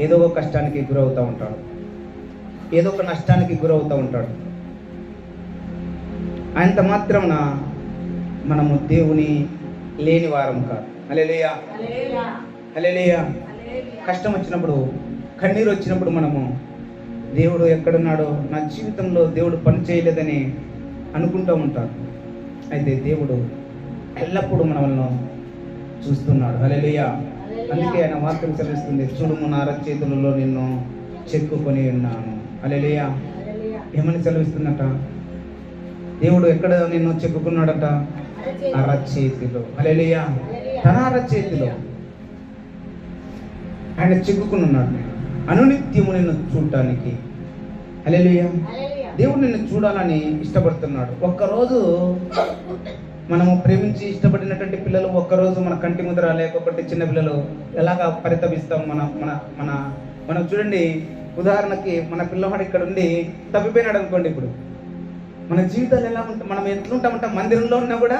ఏదో ఒక కష్టానికి గురవుతూ ఉంటాడు. ఏదో ఒక నష్టానికి గురవుతూ ఉంటాడు. అంత మాత్రమున మనము దేవుని లేని వారం కాదు అలెలుయా అలెలుయా కష్టం వచ్చినప్పుడు కన్నీరు వచ్చినప్పుడు మనము దేవుడు ఎక్కడున్నాడో నా జీవితంలో దేవుడు పని చేయలేదని అనుకుంటూ ఉంటారు. అయితే దేవుడు ఎల్లప్పుడూ మనల్ని చూస్తున్నాడు. హల్లెలూయా. అందుకే ఆయన వాక్యం చదివిస్తుంది చూడుము నా చేతులలో నిన్ను చెక్కుకొని ఉన్నాను. అలెలియా ఏమని చదివిస్తుందట? దేవుడు ఎక్కడ నిన్ను చెక్కుకున్నాడట? అరచేతిలో. అలెలియా తన అరచేతిలో. ఆయన చెక్కుకుని ఉన్నాడు. నేను అనునిత్యము నిన్ను చూడటానికి. అలెలియా దేవుడు నిన్ను చూడాలని ఇష్టపడుతున్నాడు. ఒక్కరోజు మనము ప్రేమించి ఇష్టపడినటువంటి పిల్లలు ఒక్కరోజు మన కంటి ముద్ర లేకపోతే చిన్న పిల్లలు ఎలాగా పరితపిస్తాం? మన మన మన మనం చూడండి ఉదాహరణకి మన పిల్లవాడు ఇక్కడ ఉండి తప్పిపోయినాడు అనుకోండి ఇప్పుడు. మన జీవితాలు ఎలా ఉంటాం మనం ఎట్లుంటామంట మందిరంలో ఉన్నా కూడా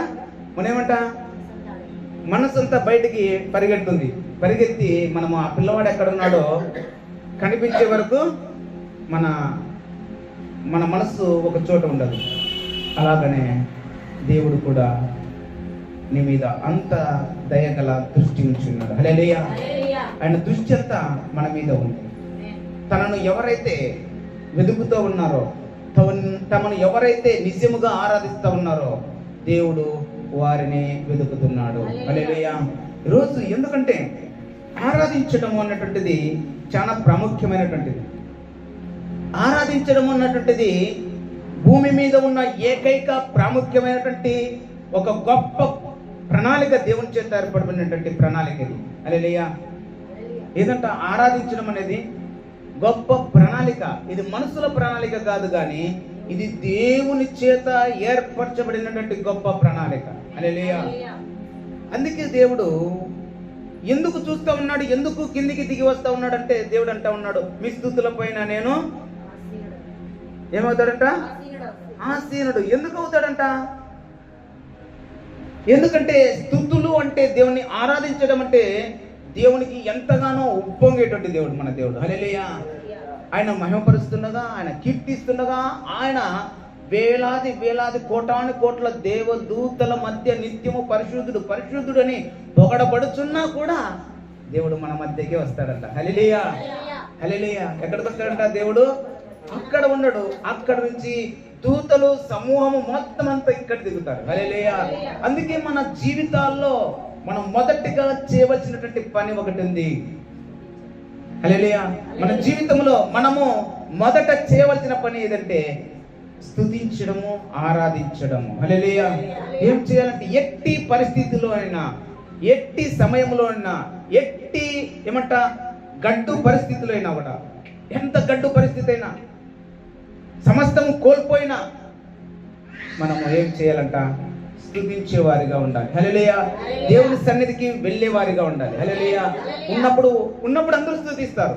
మనం ఏమంటా మనసు అంతా బయటికి పరిగెడుతుంది. పరిగెత్తి మనము ఆ పిల్లవాడు ఎక్కడ ఉన్నాడో కనిపించే వరకు మన మన మనస్సు ఒక చోట ఉండదు. అలాగనే దేవుడు కూడా నీ మీద అంత దయగల దృష్టి ఉంచున్నాడు హల్లెలూయా. ఆయన దృష్టి అంతా మన మీద ఉంది. తనను ఎవరైతే వెతుకుతూ ఉన్నారో తమను తమను ఎవరైతే నిజముగా ఆరాధిస్తూ ఉన్నారో దేవుడు వారిని వెతుకుతున్నాడు హల్లెలూయా. ఈరోజు ఎందుకంటే ఆరాధించడం అన్నటువంటిది చాలా ప్రాముఖ్యమైనటువంటిది. ఆరాధించడం అన్నటువంటిది భూమి మీద ఉన్న ఏకైక ప్రాముఖ్యమైనటువంటి ఒక గొప్ప ప్రణాళిక దేవుని చేత ఏర్పడినటువంటి ప్రణాళిక ఇది. అలెలియా ఏదంట ఆరాధించడం అనేది గొప్ప ప్రణాళిక. ఇది మనుషుల ప్రణాళిక కాదు కానీ ఇది దేవుని చేత ఏర్పరచబడినటువంటి గొప్ప ప్రణాళిక. అలెలియా అందుకే దేవుడు ఎందుకు చూస్తూ ఉన్నాడు? ఎందుకు కిందికి దిగి వస్తా ఉన్నాడు అంటే దేవుడు అంటా ఉన్నాడు మీ స్థుతుల పైన నేను ఏమవుతాడంట? ఆసీనుడు ఎందుకు అవుతాడంట? ఎందుకంటే స్థుతులు అంటే దేవుని ఆరాధించడం అంటే దేవునికి ఎంతగానో ఉప్పొంగేటువంటి దేవుడు మన దేవుడు. హల్లెలూయా. ఆయన మహిమపరుస్తుండగా ఆయన కీర్తిస్తుండగా ఆయన వేలాది వేలాది కోటాను కోట్ల దేవదూతల మధ్య నిత్యము పరిశుద్ధుడు పరిశుద్ధుడని పొగడబడుచున్నా కూడా దేవుడు మన మధ్యకే వస్తాడంట. హలిలియా హలిలియా ఎక్కడికి వస్తాడంట దేవుడు? అక్కడ ఉన్నాడు. అక్కడ నుంచి దూతలు సమూహము మొత్తం అంతా ఇక్కడ దిగుతారు. హలిలియా అందుకే మన జీవితాల్లో మనం మొదటిగా చేయవలసినటువంటి పని ఒకటి ఉంది హలేలియా మన జీవితంలో మనము మొదట చేయవలసిన పని ఏదంటే స్తుతించడము ఆరాధించడము. హల్లెలూయా. ఏం చేయాలంటే ఎట్టి పరిస్థితిలో అయినా ఎట్టి సమయంలో అయినా ఎట్టి ఏమంట గడ్డు పరిస్థితిలో అయినా కూడా ఎంత గడ్డు పరిస్థితి అయినా సమస్తం కోల్పోయినా మనము ఏం చేయాలంట? స్తుతించే వారిగా ఉండాలి. హల్లెలూయా. దేవుని సన్నిధికి వెళ్ళే వారిగా ఉండాలి. హల్లెలూయా. ఉన్నప్పుడు ఉన్నప్పుడు అందరూ స్తుతిస్తారు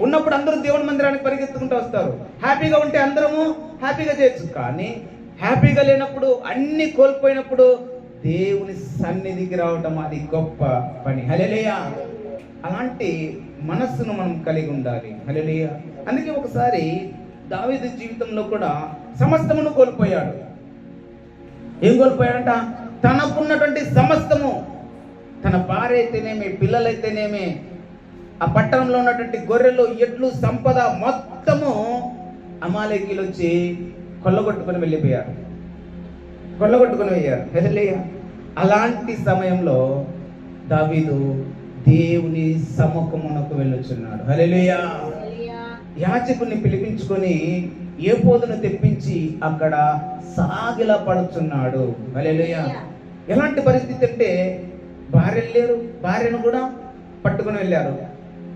ఉన్నప్పుడు అందరూ దేవుని మందిరానికి పరిగెత్తుకుంటూ వస్తారు. హ్యాపీగా ఉంటే అందరము హ్యాపీగా చేయొచ్చు. కానీ హ్యాపీగా లేనప్పుడు అన్ని కోల్పోయినప్పుడు దేవుని సన్నిధికి రావటం అది గొప్ప పని. హల్లెలూయా. అలాంటి మనస్సును మనం కలిగి ఉండాలి. హల్లెలూయా. అందుకే ఒకసారి దావేది జీవితంలో కూడా సమస్తమును కోల్పోయాడు. ఏం కోల్పోయాడంట? తనకున్నటువంటి సమస్తము. తన భార్య అయితేనేమి పిల్లలైతేనేమి ఆ పట్టణంలో ఉన్నటువంటి గొర్రెలు ఎడ్లు సంపద మొత్తము అమాలేకీలు వచ్చి కొల్లగొట్టుకొని వెళ్ళిపోయారు. కొల్లగొట్టుకొని పోయారు హల్లెలూయా. అలాంటి సమయంలో దావీదు దేవుని సముఖమునకు వెళ్ళొచ్చున్నాడు. హల్లెలూయా. యాజకుని పిలిపించుకొని ఏ పోదును తెప్పించి అక్కడ సాగిల పడుచున్నాడు. హల్లెలూయా. ఎలాంటి పరిస్థితి అంటే భార్యలు లేరు భార్యను కూడా పట్టుకొని వెళ్ళారు.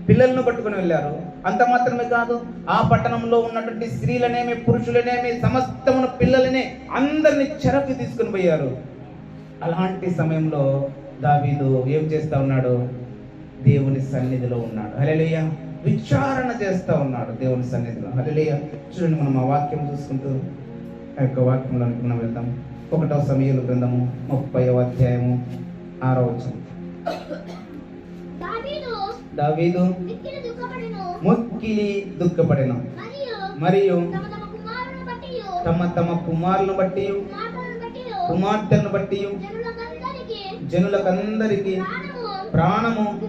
పిల్లలను పట్టుకొని వెళ్ళారు. అంత మాత్రమే కాదు ఆ పట్టణంలో ఉన్నటువంటి స్త్రీలనేమి పురుషులనేమి సమస్తమున పిల్లలనే అందరిని చెరకు తీసుకొని పోయారు. అలాంటి సమయంలో దావీదు ఏం చేస్తా ఉన్నాడు? దేవుని సన్నిధిలో ఉన్నాడు. హల్లెలూయా. విచారణ చేస్తా ఉన్నాడు దేవుని సన్నిధిలో. హల్లెలూయా చూడండి మనం ఆ వాక్యం చూసుకుంటూ ఆ యొక్క వాక్యంలోనికి మనం వెళ్దాం. ఒకటో సమయంలో గ్రంథము ముప్పై అధ్యాయము ఆరో వచనం. దావీదు మిక్కిలి దుఃఖపడెను. మరియు తమ తమ కుమారులను బట్టి కుమార్తెలను బట్టి జనులకందరికి ప్రాణము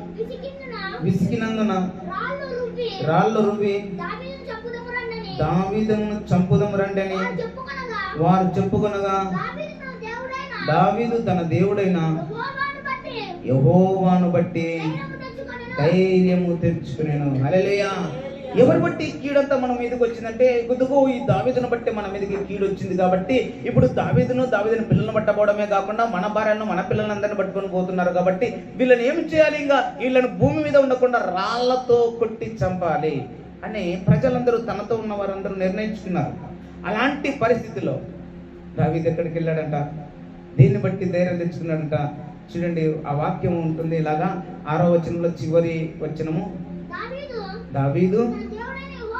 విసికినందున రాళ్ళు రువి దావీదును చంపుదము రండని వారు చెప్పుకొనగా దావీదు తన దేవుడైన యెహోవాను బట్టి ధైర్యము తెచ్చుకొనెను. హల్లెలూయా. ఎవరు బట్టి కీడంతా మన మీదకి వచ్చిందంటే గుద్దుగో ఈ దావీదును బట్టి మన మీదకి కీడు వచ్చింది కాబట్టి ఇప్పుడు దావీదును దావీదుని పిల్లలను పట్టబోవడమే కాకుండా మన భార్యను మన పిల్లలందరిని పట్టుకొని పోతున్నారు కాబట్టి వీళ్ళని ఏం చేయాలి ఇంకా? వీళ్ళని భూమి మీద ఉండకుండా రాళ్ళతో కొట్టి చంపాలి అని ప్రజలందరూ తనతో ఉన్న వారందరూ నిర్ణయించుకున్నారు. అలాంటి పరిస్థితిలో దావీదు ఎక్కడికి వెళ్ళాడంట? దీన్ని బట్టి ధైర్యం తెచ్చుకున్నాడంట. చూడండి ఆ వాక్యం ఉంటుంది ఇలాగా ఆరో వచనంలో చివరి వచనము. దావీదు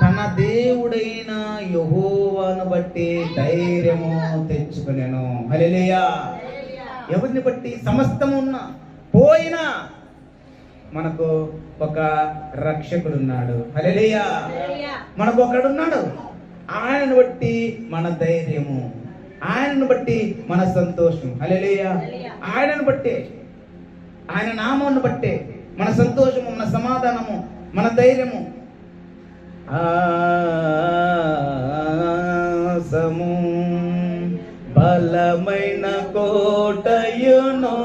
తన దేవుడైన యెహోవాను బట్టి ధైర్యము తెచ్చుకునేను. హల్లెలూయా. ఎవరిని బట్టి సమస్తము ఉన్న పోయినా మనకు ఒక రక్షకుడు ఉన్నాడు మనకు ఒకడున్నాడు. ఆయనను బట్టి మన ధైర్యము. ఆయనను బట్టి మన సంతోషం. హల్లెలూయా. ఆయనను బట్టే ఆయన నామాన్ని బట్టే మన సంతోషము మన సమాధానము మన ధైర్యము. ఆసము బలమైన కోటయును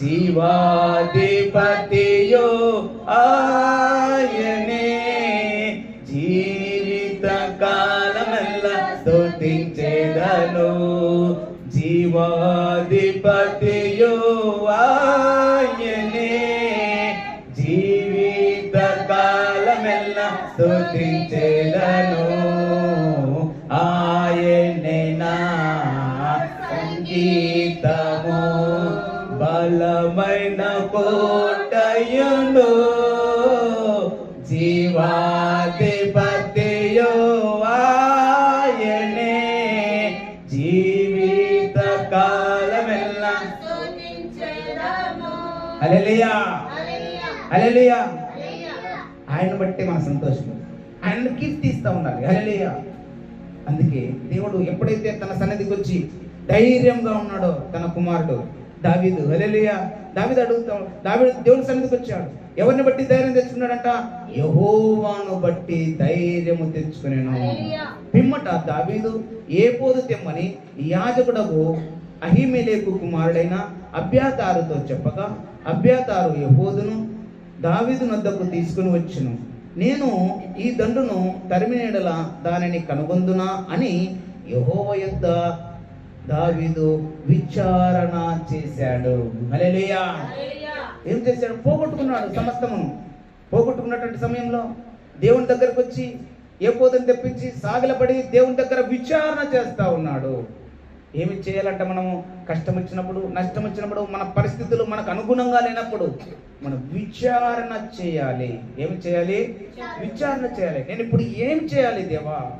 జీవాధిపతియో ఆయనే. జీవిత కాలమల్ల స్తుతించేదను జీవాధిపతి కోటయును జీవాధిపతియో ఆయనే. జీవిత కాలమెల్ల హల్లెలూయా. హల్లెలూయా. ఆయన బట్టి మన సంతోషం. ఆయనను కీర్తిస్తా ఉండాలి. హల్లెలూయా. అందుకే దేవుడు ఎప్పుడైతే తన సన్నిధికి వచ్చి ధైర్యంగా ఉన్నాడో తన కుమారుడు దావీదు. హల్లెలూయా. దావీదు అడుగుతాం. దావీదు దేవుని సన్నిధికి వచ్చాడు. ఎవరిని బట్టి ధైర్యం తెచ్చుకున్నాడంట? యహోవాను బట్టి ధైర్యము తెచ్చుకునేను. పిమ్మట దావీదు ఏ పోదు తెమ్మని యాజకుడకు అహిమేలేకు కుమారుడైన అభ్యాతారుతో చెప్పగా అభ్యాతారు యహోదును దావీదు నద్దకు తీసుకుని వచ్చును. నేను ఈ దండును తరిమినేడల దానిని కనుగొందునా? అని యహోవ యొద్ద దావీదు విచారణ చేశాడు. హల్లెలూయా. ఏం చేశాడు? పోగొట్టుకున్నాడు సమస్తమును పోగొట్టుకున్నటువంటి సమయంలో దేవుని దగ్గరకు వచ్చి ఏ పోదని తెప్పించి సాగిలపడి దేవుని దగ్గర విచారణ చేస్తా ఉన్నాడు. ఏమి చేయాలంటే మనము కష్టం వచ్చినప్పుడు నష్టం వచ్చినప్పుడు మన పరిస్థితులు మనకు అనుగుణంగా లేనప్పుడు మనం విచారణ చేయాలి. ఏమి చేయాలి? విచారణ చేయాలి. నేను ఇప్పుడు ఏం చేయాలి దేవా?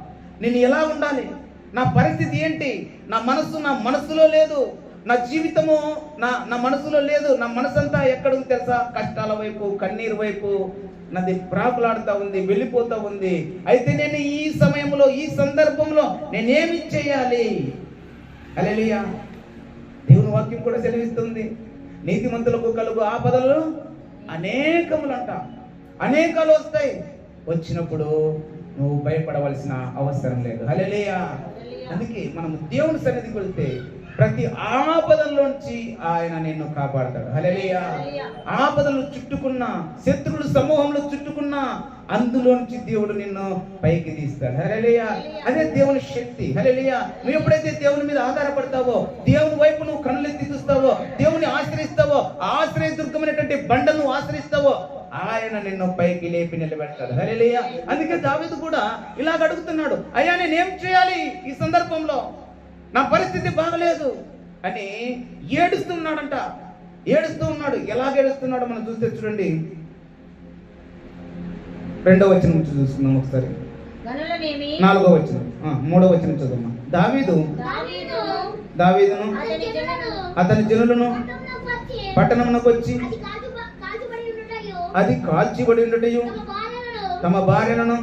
నేను ఎలా ఉండాలి? నా పరిస్థితి ఏంటి? నా మనసు నా మనసులో లేదు. నా జీవితము నా నా మనసులో లేదు. నా మనసంతా ఎక్కడుంది తెలుసా? కష్టాల వైపు కన్నీరు వైపు. నాది ప్రాకులాడుతూ ఉంది వెళ్ళిపోతూ ఉంది. అయితే నేను ఈ సమయంలో ఈ సందర్భంలో నేనేమి చేయాలి? అలెలియా దేవుని వాక్యం కూడా సెలవిస్తుంది. నీతిమంతులకు కలుగు ఆపదలు అనేకములంట. అనేకాలు వస్తాయి. వచ్చినప్పుడు నువ్వు భయపడవలసిన అవసరం లేదు. హల్లెలూయా. అందుకే మనం దేవుని సన్నిధికి వెళ్తే ప్రతి ఆపదల్లోంచి ఆయన నిన్ను కాపాడతాడు. హల్లెలూయా. ఆపదలు చుట్టుకున్న శత్రువులు సమూహంలో చుట్టుకున్న అందులోంచి దేవుడు నిన్ను పైకి తీస్తాడు. హల్లెలూయా. అదే దేవుని శక్తి. హల్లెలూయా. నువ్వు ఎప్పుడైతే దేవుని మీద ఆధారపడతావో దేవుని వైపు నువ్వు కన్నులెత్తి చూస్తావో దేవుని ఆశ్రయిస్తావో ఆశ్రయ దుర్గమైనటువంటి బండను ఆశ్రయిస్తావో ఆయన నిన్ను పైకి లేపి నిలబెడతాడు. హల్లెలూయా. అందుకే దావీదు కూడా ఇలాగ అడుగుతున్నాడు అయ్యా నేను చేయాలి ఈ సందర్భంలో? నా పరిస్థితి బాగలేదు. అని ఏడుస్తున్నాడంట. ఏడుస్తూ ఉన్నాడు. ఎలాగ ఏడుస్తున్నాడో మనం చూస్తే చూడండి. రెండో వచనం నుంచి చూసుకుందాం ఒకసారి. నాలుగో వచనం. ఆ, మూడో వచనం చదువుమా దావీదు. దావీదు. దావీదును. అతని జనులను. పట్టణంలోకి పట్టణమునకు వచ్చి అది కాల్చు కాల్చబడి ఉండుటయు. అది కాల్చిబడి ఉండటయు తమ భార్యలను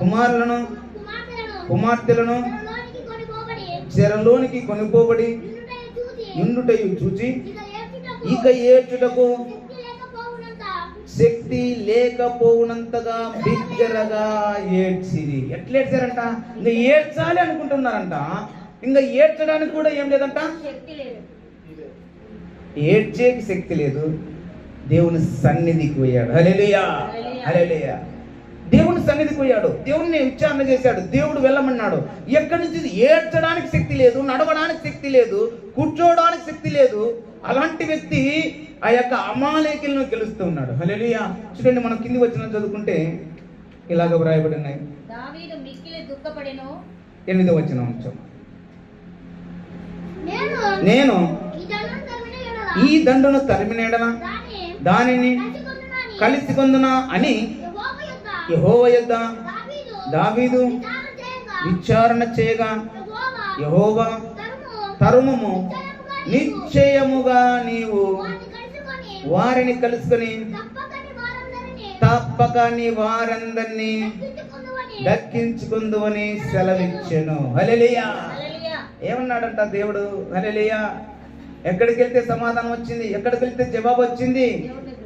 కుమారులను కుమార్తెలను చెరలోనికి చూసి ఇండుటయు చూచి ఇక ఏడ్చుటకు శక్తి లేకపోవునంత శక్తి లేకపోవునంతగా బిగ్గరగా ఏడ్చిరి. ఎట్లా ఏడ్చారంట? ఇంకా ఏడ్చాలి అనుకుంటున్నారంట. ఇంకా ఏడ్చడానికి కూడా ఏం లేదంట? ఏడ్చేకి శక్తి లేదు. దేవుని సన్నిధికి పోయాడు. హల్లెలూయా. హల్లెలూయా. దేవుని సన్నిధికి పోయాడు. దేవుడిని ఉచ్చారణ చేశాడు. దేవుడు వెళ్ళమన్నాడు. ఎక్కడి నుంచి? ఏడ్చడానికి శక్తి లేదు నడవడానికి శక్తి లేదు కూర్చోవడానికి శక్తి లేదు. అలాంటి వ్యక్తి ఆ యొక్క అమాలేకులను గెలుస్తూ ఉన్నాడు. హల్లెలూయా. చూడండి మనం కింది వచ్చిన చదువుకుంటే ఇలాగ వ్రాయబడి ఉన్నాయి దావీదు మిక్కిలి దుఃఖపడెను. ఎనిమిదో వచ్చిన అంశం నేను ఈ దండును తరిమినేడన దాన్ని కలిసి కొందునా అని యెహోవా యొద్ద దావీదు విచారణ చేయగా యెహోవా తరుమము నిశ్చయముగా నీవు వారిని కలుసుకొని తప్పక నీ వారందరినీ దక్కించుకొందువని సెలవిచ్చెను. హల్లెలూయా. ఏమన్నాడంట దేవుడు? హల్లెలూయా. ఎక్కడికి వెళ్తే సమాధానం వచ్చింది? ఎక్కడికి వెళ్తే జవాబు వచ్చింది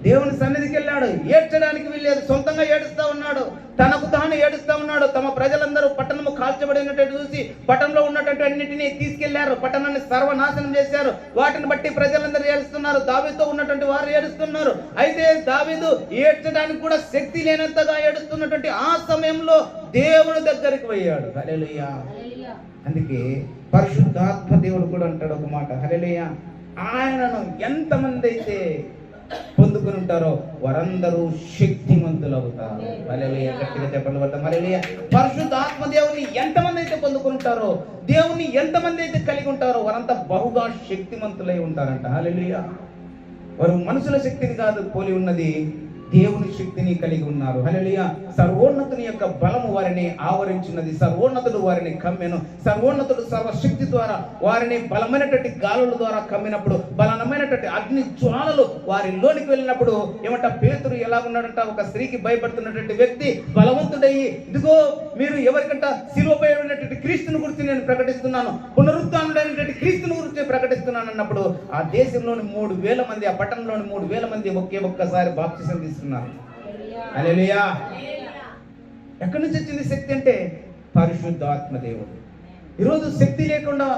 దేవుని సన్నిధికి వెళ్ళాడు. ఏడ్చడానికి వెళ్ళలేదు సొంతంగా ఏడుస్తా ఉన్నాడు. తనకు తాను ఏడుస్తా ఉన్నాడు. తమ ప్రజలందరూ పట్టణము కాల్చబడినట్టు చూసి పట్టణంలో ఉన్నటువంటి అన్నిటినీ తీసుకెళ్ళారు. పట్టణాన్ని సర్వనాశనం చేశారు. వాటిని బట్టి ప్రజలందరూ ఏడుస్తున్నారు. దావీతో ఉన్నటువంటి వారు ఏడుస్తున్నారు. అయితే దావీదు ఏడ్చడానికి కూడా శక్తి లేనంతగా ఏడుస్తున్నటువంటి ఆ సమయంలో దేవుని దగ్గరికి పోయాడు. హల్లెలూయా. అందుకే పరిశుద్ధాత్మ దేవుడు కూడా అంటాడు ఒక మాట. హరిలేయ ఆయనను ఎంతమంది అయితే పొందుకుని ఉంటారో వారందరూ శక్తిమంతులు అవుతారు హల్లెలూయా. గట్టిగా చెప్పండి వద్ద మరలియ పరిశుద్ధాత్మ దేవుని ఎంతమంది అయితే పొందుకుని ఉంటారో దేవుని ఎంతమంది అయితే కలిగి ఉంటారో వారంతా బహుగా శక్తిమంతులై ఉంటారంట. హల్లెలూయా. వారు మనుషుల శక్తిని కాదు పోలి ఉన్నది దేవుని శక్తిని కలిగి ఉన్నారు. హలలియ సర్వోన్నతుని యొక్క బలము వారిని ఆవరించినది. సర్వోన్నతుడు వారిని కమ్మెను. సర్వోన్నతుడు సర్వశక్తి ద్వారా వారిని బలమైనటువంటి గాలుల ద్వారా కమ్మినప్పుడు బలమైనటువంటి అగ్ని జ్వాలలు వారి లోనికి వెళ్ళినప్పుడు ఏమంట పేతురు ఎలా ఉన్నాడంట ఒక స్త్రీకి భయపడుతున్నటువంటి వ్యక్తి బలవంతుడయ్యి ఇదిగో మీరు ఎవరికంట శిలువపైనటువంటి క్రీస్తుని గురించి నేను ప్రకటిస్తున్నాను. పునరుత్డైనటువంటి క్రీస్తుని గురించి ప్రకటిస్తున్నాను అన్నప్పుడు ఆ దేశంలోని మూడు వేల మంది ఆ పట్టణంలోని మూడు వేల మంది ఒకే ఒక్కసారి బాప్తిసం తీసుకు హల్లెలూయా. అలెలియా ఎక్కడి నుంచి వచ్చింది శక్తి అంటే పరిశుద్ధాత్మ దేవుడు ఈరోజు శక్తి లేకుండా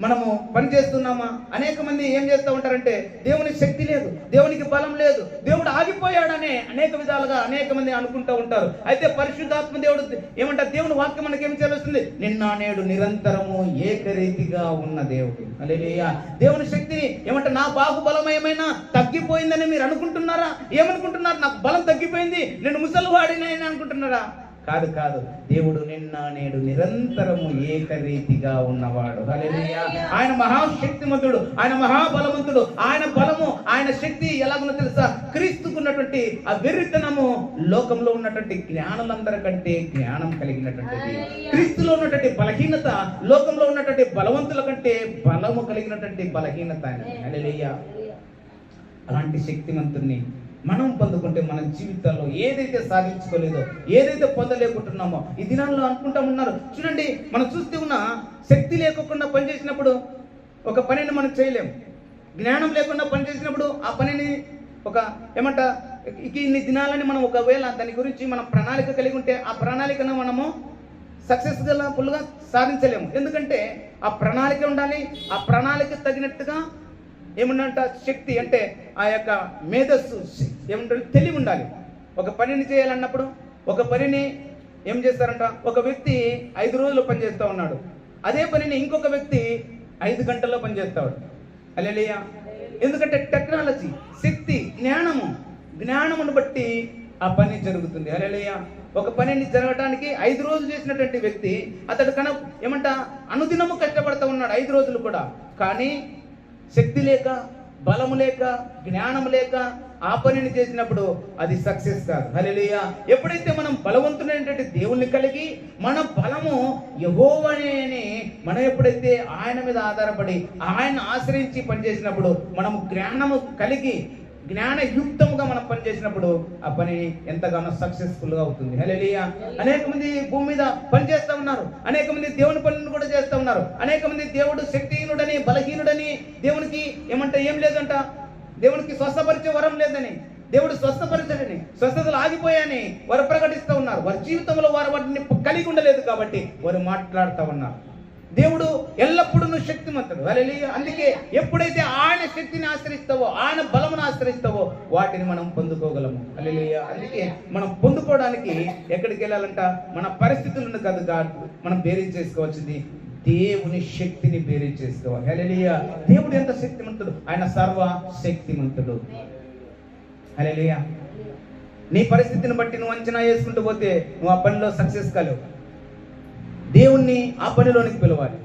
మనము పని చేస్తున్నామా అనేక మంది ఏం చేస్తూ ఉంటారంటే దేవుని శక్తి లేదు దేవునికి బలం లేదు దేవుడు ఆగిపోయాడనే అనేక విధాలుగా అనేక మంది అనుకుంటూ ఉంటారు. అయితే పరిశుద్ధాత్మ దేవుడు ఏమంటారు దేవుని వాక్యం మనకి ఏం చేస్తుంది నిన్న నేడు నిరంతరము ఏకరీతిగా ఉన్న దేవుడు. హల్లెలూయా. దేవుని శక్తిని ఏమంట నా బాహుబలం ఏమైనా తగ్గిపోయిందని మీరు అనుకుంటున్నారా? ఏమనుకుంటున్నారు? నాకు బలం తగ్గిపోయింది నేను ముసలివాడిని అనుకుంటున్నారా? కాదు కాదు. దేవుడు నిన్న నేడు నిరంతరము ఏకరీతిగా ఉన్నవాడు. ఆయన మహాశక్తిమంతుడు ఆయన మహాబలవంతుడు ఆయన బలము ఆయన శక్తి ఎలాగుందో తెలుసా? క్రీస్తుకున్నటువంటి ఆ వెర్రితనము లోకంలో ఉన్నటువంటి జ్ఞానులందరికంటే జ్ఞానం కలిగినటువంటిది క్రీస్తులో ఉన్నటువంటి బలహీనత లోకంలో ఉన్నటువంటి బలవంతుల కంటే బలము కలిగినటువంటి బలహీనత అలాంటి శక్తివంతుణ్ణి మనం పొందుకుంటే మన జీవితాల్లో ఏదైతే సాధించుకోలేదో ఏదైతే పొందలేకుంటున్నామో ఈ దినాల్లో అనుకుంటా ఉన్నారు. చూడండి మనం చూస్తే ఉన్న శక్తి లేకుండా పనిచేసినప్పుడు ఒక పనిని మనం చేయలేము జ్ఞానం లేకుండా పనిచేసినప్పుడు ఆ పనిని ఒక ఏమంట ఇన్ని దినాలని మనం ఒకవేళ దాని గురించి మనం ప్రణాళిక కలిగి ఉంటే ఆ ప్రణాళికను మనము సక్సెస్ గల ఫుల్గా సాధించలేము. ఎందుకంటే ఆ ప్రణాళిక ఉండాలి ఆ ప్రణాళిక తగినట్టుగా ఏమన్నంట శక్తి అంటే ఆ యొక్క మేధస్సు. ఏమంటారు తెలివి ఉండాలి. ఒక పనిని చేయాలన్నప్పుడు ఒక పనిని ఏం చేస్తారంట? ఒక వ్యక్తి ఐదు రోజులు పనిచేస్తూ ఉన్నాడు. అదే పనిని ఇంకొక వ్యక్తి ఐదు గంటల్లో పనిచేస్తాడు అలెలియా ఎందుకంటే టెక్నాలజీ శక్తి జ్ఞానము జ్ఞానమును బట్టి ఆ పని జరుగుతుంది. అలెలియా ఒక పనిని జరగడానికి ఐదు రోజులు చేసినటువంటి వ్యక్తి అతడు కన ఏమంట? అనుదినము కష్టపడుతూ ఉన్నాడు ఐదు రోజులు కూడా. కానీ శక్తి లేక బలము లేక జ్ఞానము లేక ఆ పనిని చేసినప్పుడు అది సక్సెస్ కాదు. హల్లెలూయా. ఎప్పుడైతే మనం బలవంతుడైనటువంటి దేవుణ్ణి కలిగి మన బలము యహోవనే అని మనం ఎప్పుడైతే ఆయన మీద ఆధారపడి ఆయన ఆశ్రయించి పనిచేసినప్పుడు మనము జ్ఞానము కలిగి జ్ఞానయుక్తముగా మనం పని చేసినప్పుడు ఆ పని ఎంతగానో సక్సెస్ఫుల్గా అవుతుంది. హల్లెలూయా అనేక మంది భూమి మీద పని చేస్తా ఉన్నారు. అనేక మంది దేవుని పనులను కూడా చేస్తా ఉన్నారు. అనేక మంది దేవుడు శక్తిహీనుడని బలహీనుడని దేవునికి ఏమంటే ఏం లేదంట? దేవునికి స్వస్థపరిచే వరం లేదని దేవుడు స్వస్థపరచడని స్వస్థతలు ఆగిపోయాని వారు ప్రకటిస్తూ ఉన్నారు. వారి జీవితంలో వారు వాటిని కలిగి ఉండలేదు కాబట్టి వారు మాట్లాడుతూ ఉన్నారు. దేవుడు ఎల్లప్పుడూ శక్తిమంతుడు. హల్లెలూయా. అందుకే ఎప్పుడైతే ఆయన శక్తిని ఆశ్రయిస్తావో ఆయన బలమును ఆశ్రయిస్తావో వాటిని మనం పొందుకోగలము. హల్లెలూయా. అందుకే మనం పొందుకోవడానికి ఎక్కడికి వెళ్ళాలంట? మన పరిస్థితులను కాదు కాదు మనం బేరీ చేసుకోవాల్సింది దేవుని శక్తిని బేరీ చేసుకోవాలి. హల్లెలూయా. దేవుడు ఎంత శక్తిమంతుడు? ఆయన సర్వ శక్తిమంతుడు. హల్లెలూయా. నీ పరిస్థితిని బట్టి నువ్వు అంచనా వేసుకుంటూ పోతే నువ్వు ఆ పనిలో సక్సెస్ కాలేవు. దేవుణ్ణి ఆ పనిలోనికి పిలవాలి.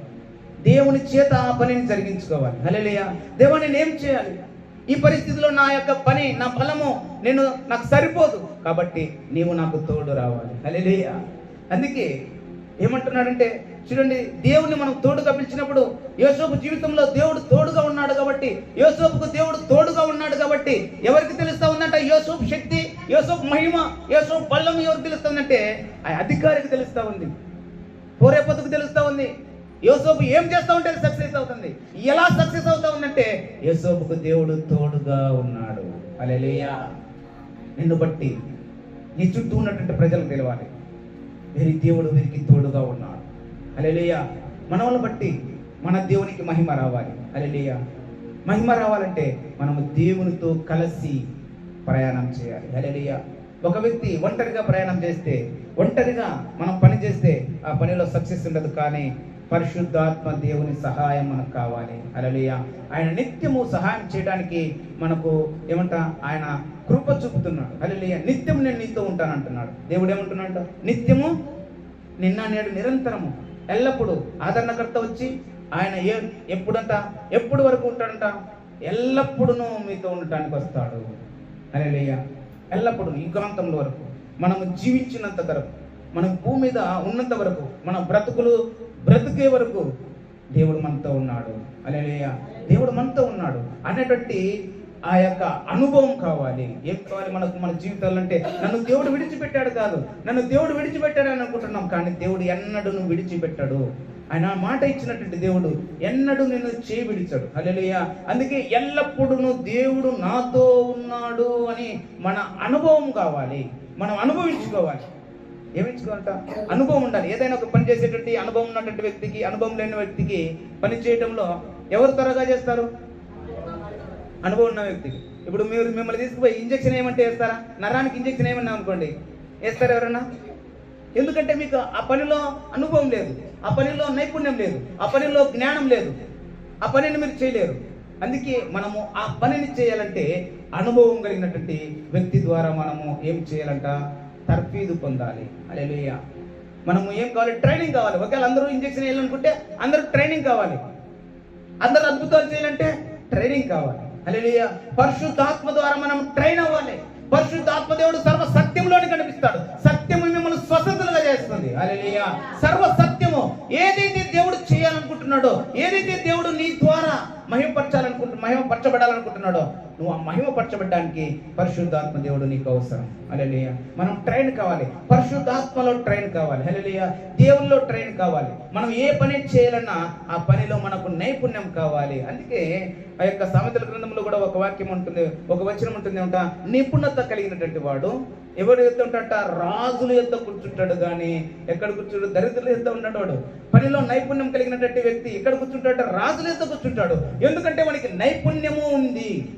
దేవుని చేత ఆ పనిని జరిగించుకోవాలి. హల్లెలూయా. దేవా నేను ఏం చేయాలి? ఈ పరిస్థితిలో నా యొక్క పని నా బలము నేను నాకు సరిపోదు. కాబట్టి నీవు నాకు తోడు రావాలి. హల్లెలూయా. అందుకే ఏమంటున్నాడంటే చూడండి దేవుని మనం తోడుగా పిలిచినప్పుడు యోసోపు జీవితంలో దేవుడు తోడుగా ఉన్నాడు కాబట్టి యోసోపుకు దేవుడు తోడుగా ఉన్నాడు కాబట్టి ఎవరికి తెలుస్తా ఉందంటే యోసోపు శక్తి యోసోపు మహిమ యోసోపు బలం ఎవరికి తెలుస్తా ఉందంటే ఆ అధికారికి తెలుస్తా ఉంది కోరే పొద్దుకు తెలుస్తూ ఉంది. యోసోపు ఏం చేస్తూ ఉంటే సక్సెస్ అవుతుంది. ఎలా సక్సెస్ అవుతా ఉందంటే యోసోపుకు దేవుడు తోడుగా ఉన్నాడు. అలెలియా నిన్ను బట్టి నీ చుట్టూ ఉన్నటువంటి ప్రజలకు తెలియాలి వీరి దేవుడు వీరికి తోడుగా ఉన్నాడు. అలెలియా మనవలను బట్టి మన దేవునికి మహిమ రావాలి. అలెలియా మహిమ రావాలంటే మనము దేవునితో కలిసి ప్రయాణం చేయాలి. అలెలియా ఒక వ్యక్తి ఒంటరిగా ప్రయాణం చేస్తే ఒంటరిగా మనం పని చేస్తే ఆ పనిలో సక్సెస్ ఉండదు కానీ పరిశుద్ధాత్మ దేవుని సహాయం మనకు కావాలి. అలలియ ఆయన నిత్యము సహాయం చేయడానికి మనకు ఏమంట ఆయన కృప చూపుతున్నాడు. అలలియ నిత్యం నేను నీతో ఉంటాను అంటున్నాడు దేవుడు ఏమంటున్నాడు నిత్యము నిన్న నేడు నిరంతరము ఎల్లప్పుడూ ఆదరణకర్త వచ్చి ఆయన ఏ ఎప్పుడంట? ఎప్పుడు వరకు ఉంటాడంట? ఎల్లప్పుడూ మీతో ఉండటానికి వస్తాడు. అలలియ ఎల్లప్పుడూ యుగాంతంలో వరకు. మనము జీవించినంత వరకు మనం భూమి మీద ఉన్నంత వరకు మన బ్రతుకులు బ్రతికే వరకు దేవుడు మనతో ఉన్నాడు. అలెలుయా దేవుడు మనతో ఉన్నాడు. అనేటువంటి ఆ యొక్క అనుభవం కావాలి. ఏం కావాలి మనకు మన జీవితాలు అంటే నన్ను దేవుడు విడిచిపెట్టాడు కాదు. నన్ను దేవుడు విడిచిపెట్టాడు అని అనుకుంటున్నాం కానీ దేవుడు ఎన్నడూ నువ్వు విడిచిపెట్టాడు. ఆయన మాట ఇచ్చినటువంటి దేవుడు ఎన్నడూ నిన్ను చేయి విడిచాడు హల్లెలూయా. అందుకే ఎల్లప్పుడూ దేవుడు నాతో ఉన్నాడు అని మన అనుభవం కావాలి. మనం అనుభవించుకోవాలి. ఏమించుకోవాలంట? అనుభవం ఉండాలి. ఏదైనా ఒక పని చేసేటువంటి అనుభవం ఉన్నటువంటి వ్యక్తికి అనుభవం లేని వ్యక్తికి పని చేయడంలో ఎవరు త్వరగా చేస్తారు? అనుభవం ఉన్న వ్యక్తికి. ఇప్పుడు మీరు మిమ్మల్ని తీసుకుపోయి ఇంజక్షన్ ఏమంటే వేస్తారా? నరానికి ఇంజక్షన్ ఏమన్నా అనుకోండి. వేస్తారు ఎవరన్నా? ఎందుకంటే మీకు ఆ పనిలో అనుభవం లేదు. ఆ పనిలో నైపుణ్యం లేదు. ఆ పనిలో జ్ఞానం లేదు. ఆ పనిని మీరు చేయలేరు. అందుకే మనము ఆ పనిని చేయాలంటే అనుభవం కలిగినటువంటి వ్యక్తి ద్వారా మనము ఏం చేయాలంట? తర్ఫీదు పొందాలి. అలెలుయ మనము ఏం కావాలి? ట్రైనింగ్ కావాలి. ఒకవేళ అందరూ ఇంజక్షన్ వేయాలనుకుంటే అందరూ ట్రైనింగ్ కావాలి. అందరు అద్భుతాలు చేయాలంటే ట్రైనింగ్ కావాలి. హల్లెలూయా. పరిశుద్ధాత్మ ద్వారా మనం ట్రైన్ అవ్వాలి. పరిశుద్ధాత్మ దేవుడు సర్వ సత్యంలోనే కనిపిస్తాడు. సత్యము మిమ్మల్ని స్వతంత్రంగా చేస్తుంది. హల్లెలూయా. సర్వ సత్యము ఏదైతే దేవుడు చేయాలనుకుంటున్నాడో ఏదైతే దేవుడు నీ ద్వారా మహిమపరచాలనుకుంటు మహిమపరచబడాలనుకుంటున్నాడో నువ్వు ఆ మహిమపరచబడ్డానికి పరిశుద్ధాత్మ దేవుడు నీకు అవసరం. హలలియ మనం ట్రైన్ కావాలి. పరిశుద్ధాత్మలో ట్రైన్ కావాలి. హలలియ దేవుల్లో ట్రైన్ కావాలి. మనం ఏ పని చేయాలన్నా ఆ పనిలో మనకు నైపుణ్యం కావాలి. అందుకే ఆ యొక్క సామెతల గ్రంథంలో కూడా ఒక వాక్యం ఉంటుంది ఒక వచనం ఉంటుంది ఏమంట? నిపుణత కలిగినటువంటి వాడు ఎవరు ఎత్త ఉంటాట రాజుల ఎత్త కూర్చుంటాడు కానీ ఎక్కడ కూర్చుంటాడు? దరిద్రుల ఎత్త ఉన్నాడు వాడు. పనిలో నైపుణ్యం కలిగినటువంటి వ్యక్తి ఎక్కడ కూర్చుంటాడు రాజుల ఎత్త కూర్చుంటాడు. ఎందుకంటే వానికి నైపుణ్యము ఉంది.